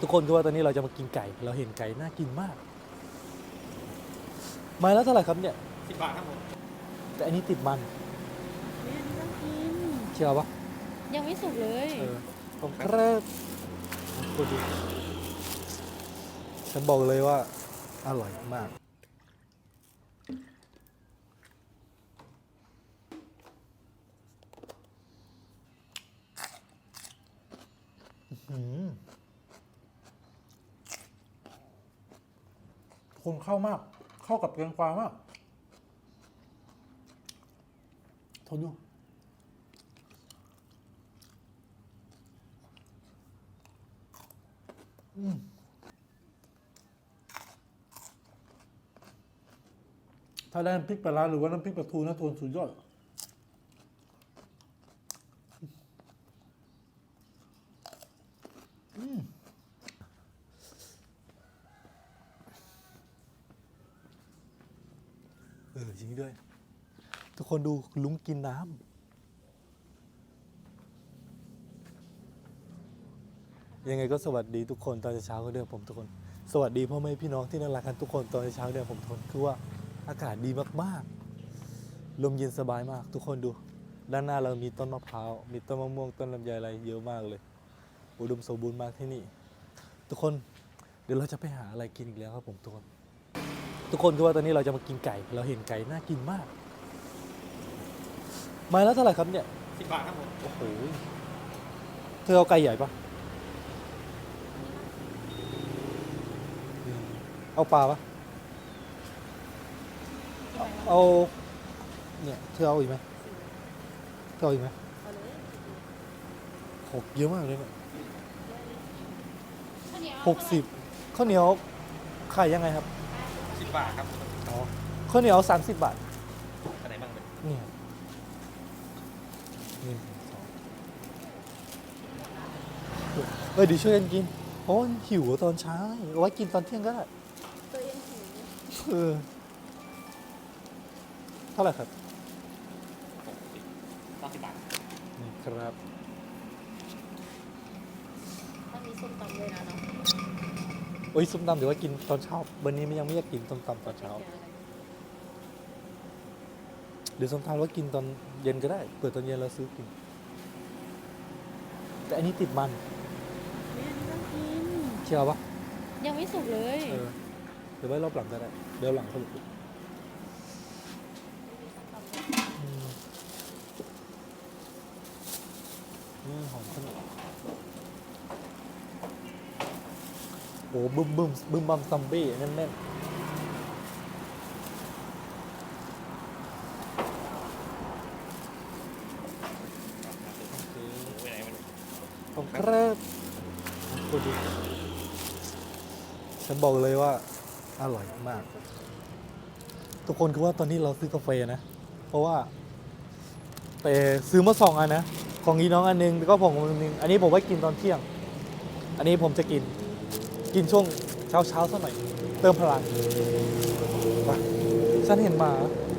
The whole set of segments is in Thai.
ทุกคนก็ว่าตอนนี้เราจะมากินไก่ เราเห็นไก่น่ากินมากไมาแล้วเท่าไหร่ครับเนี่ยสิบบาทครับผมแต่อันนี้ติดมันเรียนต้องกิน เชื่อปะยังไม่สุกเลยเออผมครับดูดิฉันบอกเลยว่าอร่อยมาก คนเข้ามาก เข้ากับแกงกวามากทนดูถ้าได้น้ำพริกปลาหรือว่าน้ำพริกปลาทูนะทูนสุดยอด อืมเออจริงด้วย ทุก คนดูลุงกินน้ำยังไงก็สวัสดีทุกคนตอนเช้าก็เดือผมทุกคน สวัสดีพ่อแม่พี่น้องที่น่ารักกันทุกคนตอนเช้าเดือผมทุกคนคือว่าอากาศดีมากๆลมเย็นสบายมาก ทุกคนดู ด้านหน้าเรามีต้นมะพร้าวมีต้นมะม่วงต้นลำไยอะไรเยอะมากเลย อุดมสมบูรณ์มากที่นี่ ทุกคนเดี๋ยวเราจะไปหาอะไรกินอีกแล้วครับผมทุกคนทุกคนคือว่าตอนนี้เราจะมากินไก่ เราเห็นไก่น่ากินมาก ไมาแล้วเท่าไหร่ครับเนี่ยสิบบาทครับผมโอ้โหเธอเอาไก่ใหญ่ปะอืมเอาปลาปะเอาเอาเนี่ยเธอเอาอีกไหมเธอเอาอีกไหมเอาเลยหกเยอะมากเลยเนี่ยข้าวเหนียวหกสิบข้าวเหนียวขายยังไงครับสิบบาทครับอ๋อข้าวเหนียวสามสิบบาทอันไหนบ้างเป็นเนี่ยหนึ่งสองเอ้ยเดี๋ยวช่วยกันกิน เพราะว่าหิวตอนเช้าเอาไว้กินตอนเที่ยงก็ได้ตัวเองหิวเออเท่าไหร่ครับหกสิบเก้าสิบบาทนี่ครับต้องมีส้มตำด้วยนะเนาะโอ้ยส้มตำเดี๋ยวไว้กินตอนเช้าวันนี้มันยังไม่อยากกินส้มตำตอนเช้าเดี๋ยวส้มตำไว้กินตอนเย็นก็ได้ เปิดตอนเย็นเราซื้อกิน แต่อันนี้ติดมัน เรียนต้องกิน เชื่อปะยังไม่สุกเลย เออเดี๋ยวไว้รอบหลังก็ได้เดี๋ยวหลังสรุปอืมอืมหอมขนมโอ้บึ้มบึ้มบึ้มบัมซัมบี้แน่นแน่นโอเคไปไหนมันขอบคุณครับดูดิ ฉันบอกเลยว่าอร่อยมาก ทุกคนคือว่าตอนนี้เราซื้อกาแฟนะ เพราะว่า แต่ซื้อมาสองอันนะ ของอีน้องอันหนึงแล้วก็ผมอันหนึง อันนี้ผมไว้กินตอนเที่ยง อันนี้ผมจะกิน กินช่วงเช้าเช้าสักหน่อย เติมพลังไปฉันเห็นหมา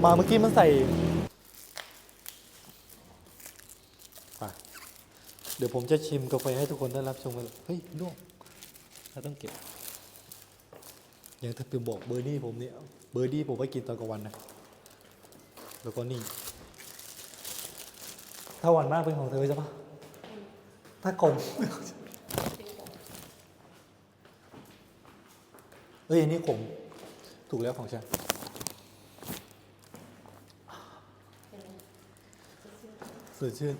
หมาเมื่อกี้มันใส่ไปเดี๋ยวผมจะชิมกาแฟให้ทุกคนได้รับชมกันเลยเฮ้ยล่วงเราต้องเก็บ อย่างถ้าไปบอกเบอร์ดี้ผมเนี่ยเบอร์ดี้ผมไว้กินตอนกลางวันนะแล้วก็นี่ ถ้าหวานมากเป็นของเธอใช่ปะถ้ากลมเฮ้ยอันนี้ขมถูกแล้วของฉันสดชื่น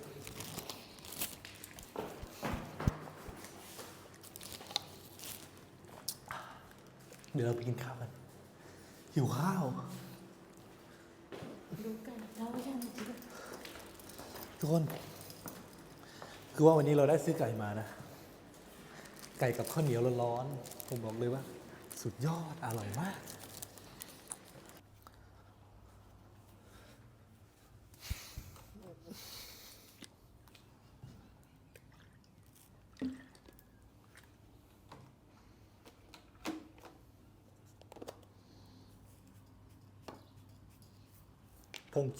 เดี๋ยวเราไปกินข้าวกันหิวข้าวดูกันเรายังทุกคน คือว่าวันนี้เราได้ซื้อไก่มานะ ไก่กับข้าวเหนียวร้อนๆผมบอกเลยว่า สุดยอดอร่อยมาก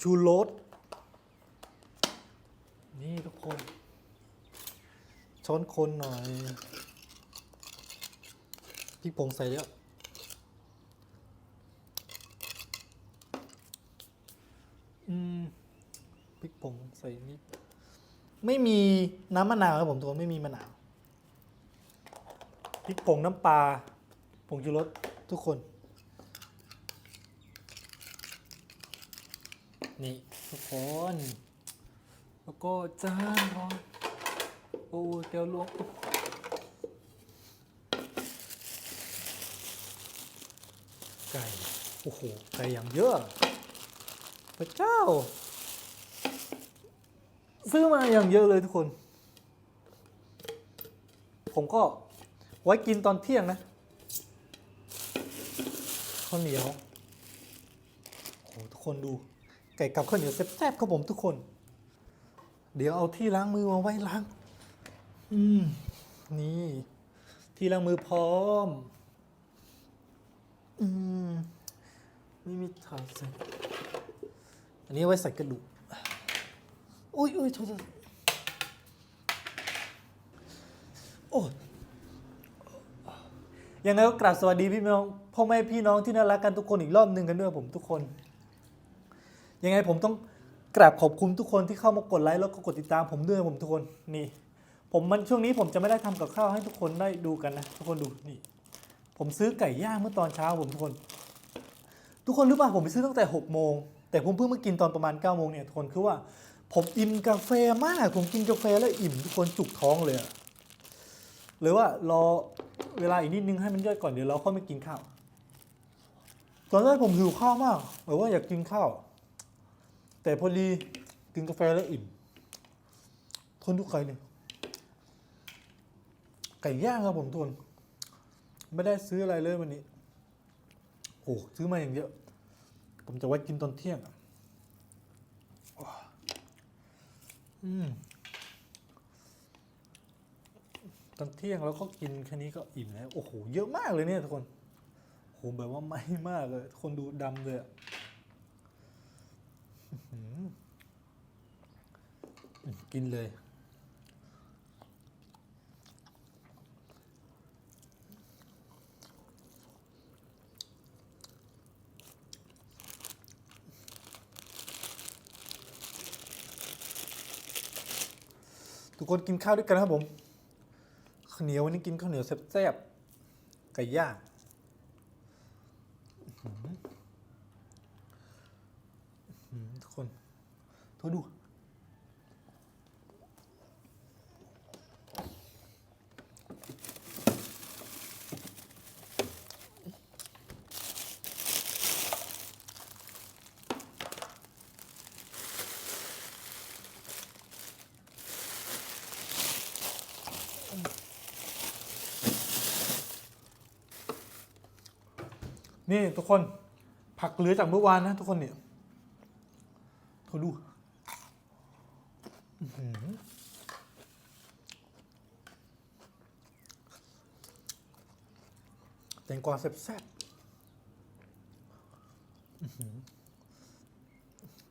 ชูรสนี่ทุกคน ช้อนคนหน่อยพริกผงใส่แล้วอืมพริกผงใส่นิด ไม่มีน้ำมะนาวครับผมทุกคนไม่มีมะนาวพริกผงน้ำปลาผงชูรสทุกคน นี่ทุกคนแล้วก็จานร้อนโอ้เตียวลวกไก่ โอ้โห ไก่อย่างเยอะ พระเจ้า ซื้อมาอย่างเยอะเลยทุกคน ผมก็ไว้กินตอนเที่ยงนะข้าวเหนียวโอ้ทุกคนดู ไก่กับข้าวเหนียวแซ่บๆครับผมทุกคน เดี๋ยวเอาที่ล้างมือมาไว้ล้าง อืม นี่ ที่ล้างมือพร้อม อืมไม่มีถาดใส่อันนี้ไว้ใส่กระดูกอุ้ยอุ้ยโทษโทษโอ้ยยังไงก็กราบสวัสดีพี่น้องพ่อแม่พี่น้องที่น่ารักกันทุกคนอีกรอบหนึ่งกันด้วยผมทุกคน ยังไงผมต้องกราบขอบคุณทุกคนที่เข้ามากดไลค์แล้วก็กดติดตามผมด้วยผมทุกคนนี่ผมมันช่วงนี้ผมจะไม่ได้ทำกับข้าวให้ทุกคนได้ดูกันนะทุกคนดูนี่ ผมซื้อไก่ย่างเมื่อตอนเช้าผมทุกคน ทุกคนรู้ป่ะผมไปซื้อตั้งแต่6โมงแต่ผมเพิ่งมากินตอนประมาณ9โมงเนี่ยทุกคนคือว่า ผมอิ่มกาแฟมาก ผมกินกาแฟแล้วอิ่มทุกคนจุกท้องเลยหรือว่ารอเวลาอีกนิดนึงให้มันย่อยก่อนเดี๋ยวเราค่อยมากินข้าว ตอนแรกผมหิวข้าวมากแบบว่าอยากกินข้าว แต่พอดีกินกาแฟแล้วอิ่ม ทนทุกใครเนี่ย ไก่ย่างครับผมทุกคนไม่ได้ซื้ออะไรเลยวันนี้ โอ้ซื้อมาอย่างเยอะ ผมจะไว้กินตอนเที่ยงอืมตอนเที่ยงแล้วก็กินแค่นี้ก็อิ่มแล้ว โอ้โห เยอะมากเลยเนี่ยทุกคนโอ้โหแบบว่าไม่มากเลย คนดูดำเลยอะอื้อหืออืม กินเลย ทุกคนกินข้าวด้วยกันนะครับผมข้าวเหนียววันนี้กินข้าวเหนียวแซ่บๆไก่ย่างทุกคนทุกดู นี่ทุกคนผักเหลือจากเมื่อวานนะทุกคนเนี่ยทุกคนดูแตงกวาแซ่บๆอื้อหือ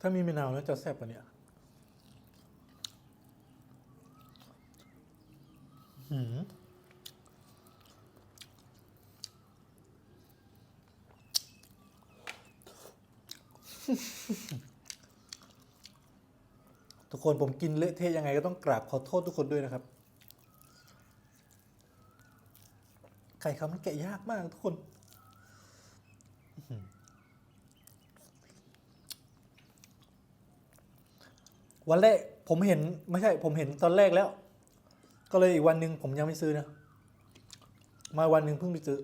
ถ้ามีมะนาวแล้วจะแซ่บกว่านี้อื้อ ทุกคนผมกินเละเทะยังไงก็ต้องกราบขอโทษทุกคนด้วยนะครับ ไก่คำมันแกะยากมากทุกคน วันแรกผมเห็นไม่ใช่ ผมเห็นตอนแรกแล้ว ก็เลยอีกวันหนึ่งผมยังไม่ซื้อนะ มาวันหนึ่งเพิ่งไปซื้อ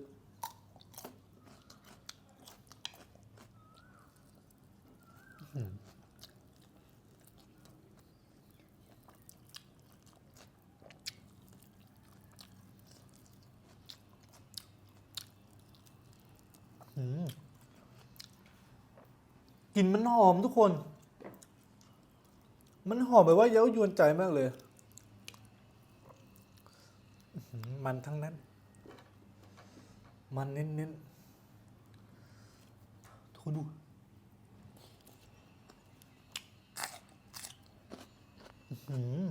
มกลิ่นมันห อมทุกคน มันหอมแบบว่าเย้ายวนใจมากเลย มันทั้งนั้น มันเน้นๆทุกคนดูอื้อหือ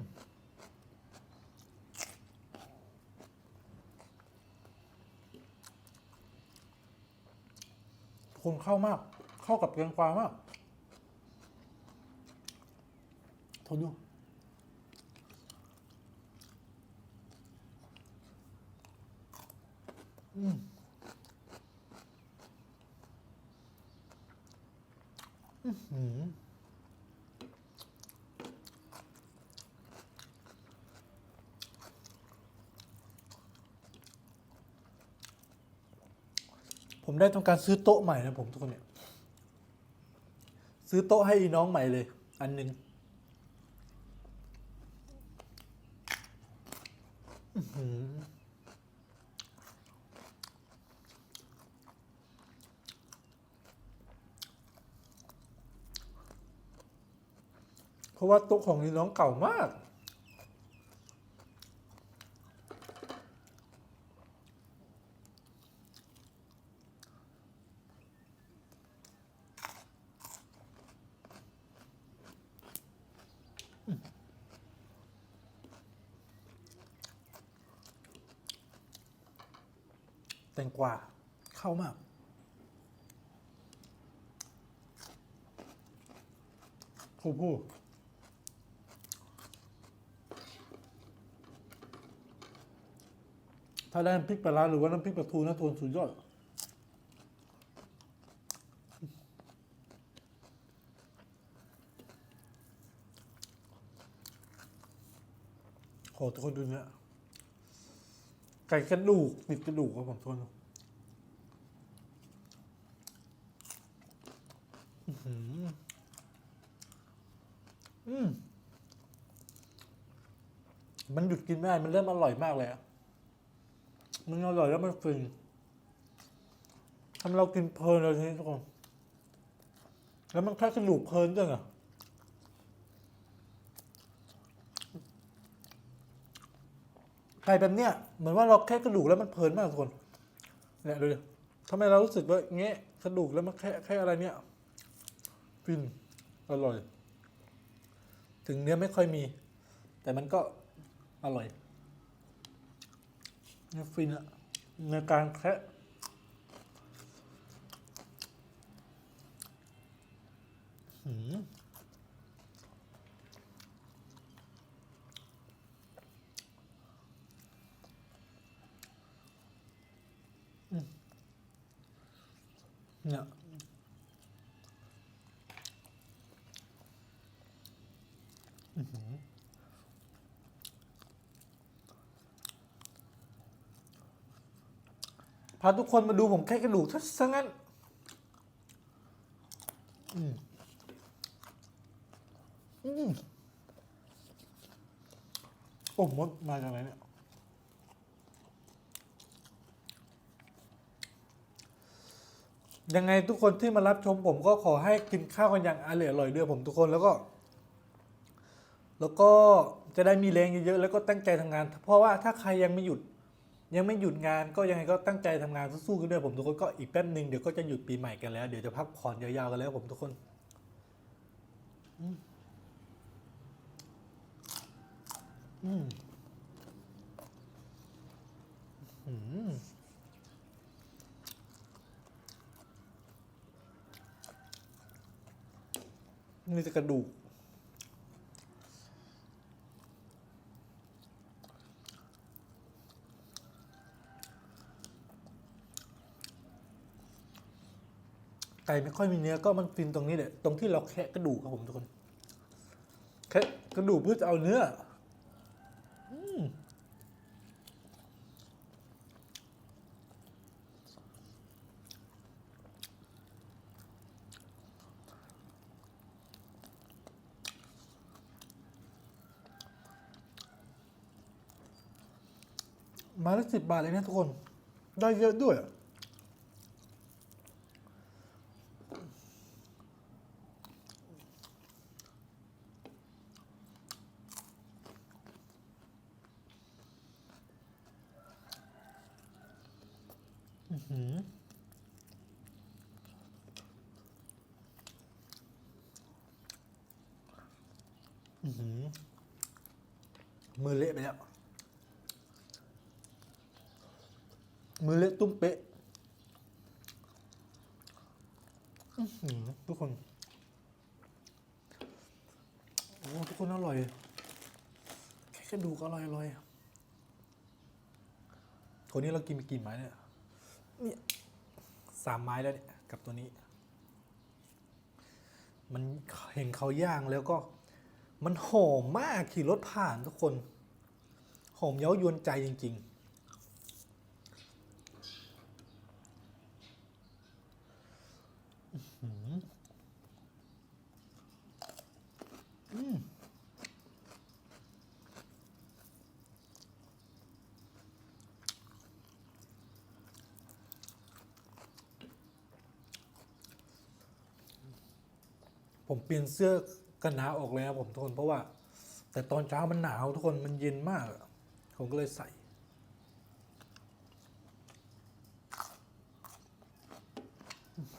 คนเข้ามาก เข้ากับแกงกวามาก ทนดูอืมอื้อหือผมได้ต้องการซื้อโต๊ะใหม่นะผมทุกคนเนี่ย ซื้อโต๊ะให้น้องใหม่เลย อันหนึ่งอื้อหือเพราะ ว่าโต๊ะของนี่น้องเก่ามาก แตงกวาเข้ามากผู้ผู้ ถ้าได้น้ำพริกปลาร้าหรือว่าน้ำพริกปลาทูนะทวนสุดยอดขอทุกคนดูเนี่ยไก่กระดูกติดกระดูกครับผมทุกคนอื้อหืออืมมันหยุดกินไม่ได้ มันเริ่มอร่อยมากเลยอะ มันอร่อยแล้วมันฟินทำเรากินเพลินเลยทีนี้ทุกคน แล้วมันแค่กระดูกเพลินจังอะไก่แบบเนี้ยเหมือนว่าเราแค่กระดูกแล้วมันเพลินมากทุกคนเนี่ยดูดิทำไมเรารู้สึกว่าเงี้ยกระดูกแล้วมันแค่แค่อะไรเนี่ยฟินอร่อย ถึงเนื้อไม่ค่อยมี แต่มันก็อร่อย เนี่ยฟินอะในการแค่หืมเนี่ยอือหือ พาทุกคนมาดูผมแค่กระดูกทัซะงั้นอืมอืมโอ้มดมาจากไหนเนี่ยยังไงทุกคนที่มารับชมผมก็ขอให้กินข้าวกันอย่างอร่อยอร่อยด้วยผมทุกคนแล้วก็ แล้วก็จะได้มีแรงเยอะๆแล้วก็ตั้งใจทำงาน เพราะว่าถ้าใครยังไม่หยุด ยังไม่หยุดงานก็ยังไงก็ตั้งใจทำงานสู้ๆกันด้วยผมทุกคนก็อีกแป๊บหนึ่งเดี๋ยวก็จะหยุดปีใหม่กันแล้ว เดี๋ยวจะพักผ่อนยาวๆกันแล้วผมทุกคนอืมอืมนี่จะกระดูก ก่ไม่ค่อยมีเนื้อก็มันฟินตรงนี้แหละตรงที่เราแคะกระดูกครับผมทุกคนแคะกระดูกเพื่อจะเอาเนื้อมไมาละสิบบาทเลยนะทุกคน ได้เยอะด้วยอะ อื้อหืออื้อหือ มือเละไปแล้ว มือเละตุ้มเป๊ะอื้อหือทุกคน โอ้ ทุกคนอร่อย แค่กระดูกอร่อยอร่อยคนนี้เรากินไปกี่ไม้เนี่ย เนี่ยสามไม้แล้วเนี่ยกับตัวนี้ มันเห็นเขาย่างแล้วก็ มันหอมมากขี่รถผ่านทุกคนหอมเย้ายวนใจจริงๆอื้อหืออืม ผมเปลี่ยนเสื้อกันหนาวออกแล้วผมทุกคนเพราะว่า แต่ตอนเช้ามันหนาวทุกคนมันเย็นมาก ผมก็เลยใส่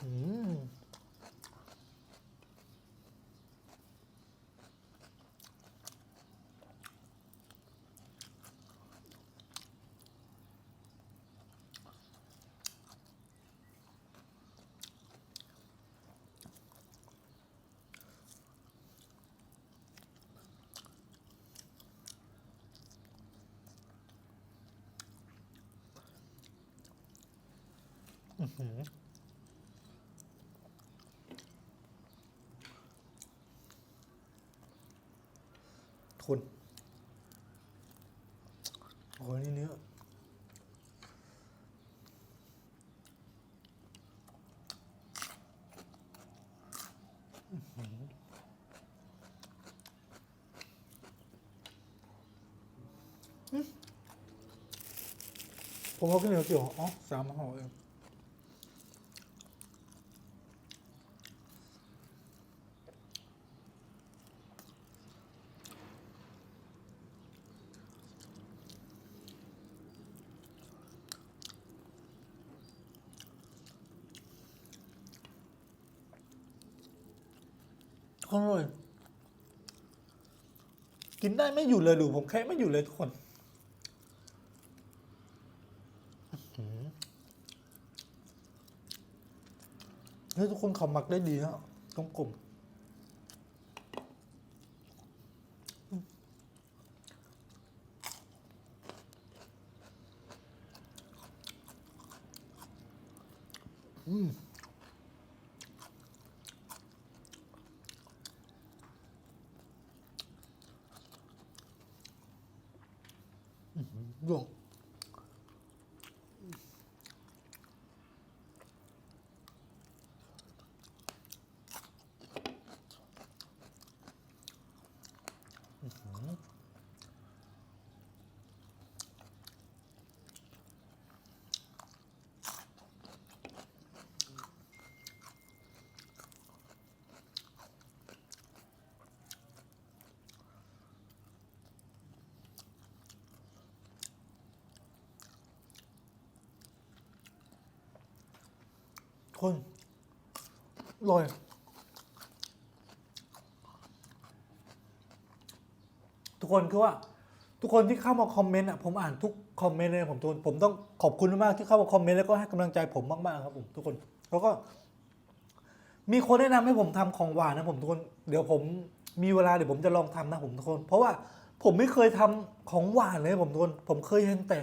อืม ทุนโอ้ยนี่เนื้อผมเอาข้าวเหนียวกี่ห่ออ๋อสามห่อเอง อร่อย กินได้ไม่อยู่เลยหรือผมแค่ไม่อยู่เลยทุกคนเฮ้ยทุกคนเขาหมักได้ดีนะกลมกลมอืมดวงอื้อหือ คนอร่อยทุกคนคือว่า ทุกคนที่เข้ามาคอมเมนต์อะผมอ่านทุกคอมเมนต์เลยผมทุกคนผมต้องขอบคุณมากที่เข้ามาคอมเมนต์แล้วก็ให้กำลังใจผมมากๆครับผมทุกคนแล้วก็ มีคนแนะนำให้ผมทำของหวานนะผมทุกคน เดี๋ยวผมมีเวลาเดี๋ยวผมจะลองทำนะผมทุกคน เพราะว่าผมไม่เคยทำของหวานเลยผมทุกคน ผมเคยเห็นแต่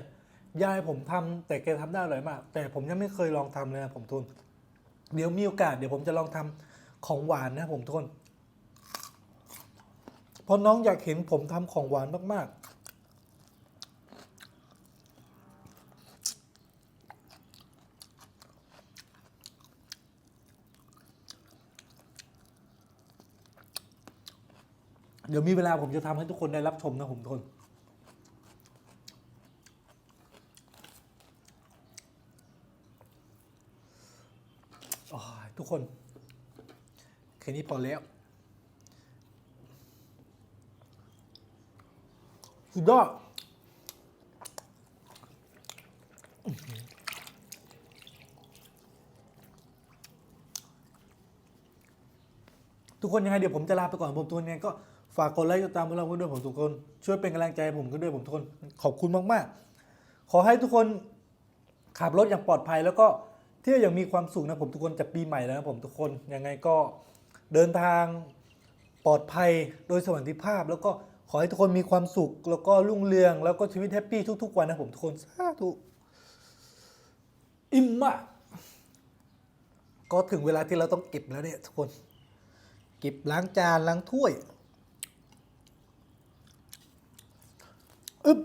ยายผมทำแต่แกทำได้อร่อยมาก แต่ผมยังไม่เคยลองทำเลยนะผมทุกคน เดี๋ยวมีโอกาสเดี๋ยวผมจะลองทำของหวานนะผมทุกคนเพราะน้องอยากเห็นผมทำของหวานมาก ๆเดี๋ยวมีเวลาผมจะทำให้ทุกคนได้รับชมนะผมทุกคน โอ้ยทุก คน แค่นี้พอแล้ว สุดยอดทุกคนยังไงเดี๋ยวผมจะลาไปก่อนผมทุกคนยังไงก็ฝากกดไลค์กดติดตามพวกเราด้วยผมทุกคน ช่วยเป็นกำลังใจผมกันด้วยผมทุกคน ขอบคุณมาก ๆ ขอให้ทุกคนขับรถอย่างปลอดภัยแล้วก็ ที่ยวอยางมีความสุขนะผมทุกคนจะปีใหม่แล้วนะผมทุกคนยังไงก็เดินทางปลอดภัยโดยสวัสดิภาพ แล้วก็ขอให้ทุกคนมีความสุข แล้วก็รุ่งเรือง แล้วก็ชีวิตแฮปปี้ทุกๆวันนะผมทุกคนสาธุอิ่มมากก็ถึงเวลาที่เราต้องเก็บแล้วเนี่ยทุกคน เก็บล้างจานล้างถ้วยอึ๊บ